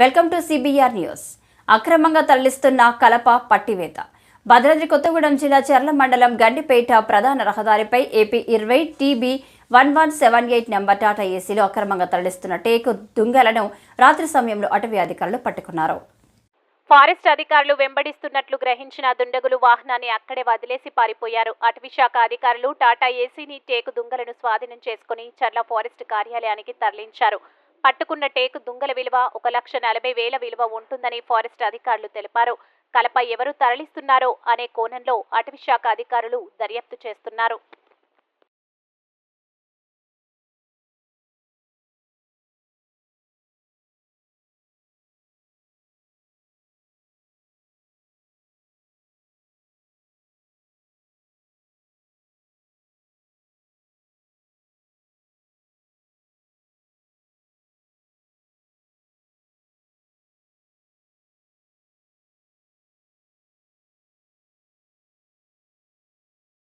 Welcome to CBR news. అక్రమంగా తరలిస్తున్న కలప పట్టివేత. భద్రాద్రి కొత్తగూడెం జిల్లా చర్ల మండలం గండిపేట ప్రధాన రహదారిపై ఏపీ ఇరవై TB one one seven eight number Tata ఏసీలో అక్రమంగా తరలిస్తున్న టేకు దుంగలను రాత్రి సమయంలో అటవీ అధికారులు పట్టుకున్నారు. ఫారెస్ట్ అధికారులు వెంబడిస్తున్నట్లు గ్రహించిన దుండగులు వాహనాన్ని అక్కడే వదిలేసి పారిపోయారు. అటవీ శాఖ అధికారులు టాటా ఏసీని టేకు దుంగలను స్వాధీనం చేసుకుని చర్ల ఫారెస్ట్ కార్యాలయానికి తరలించారు. పట్టుకున్న టేకు దుంగల విలువ ఒక లక్ష నలభై వేల విలువ ఉంటుందని ఫారెస్ట్ అధికారులు తెలిపారు. కలప ఎవరు తరలిస్తున్నారో అనే కోణంలో అటవీ శాఖ అధికారులు దర్యాప్తు చేస్తున్నారు.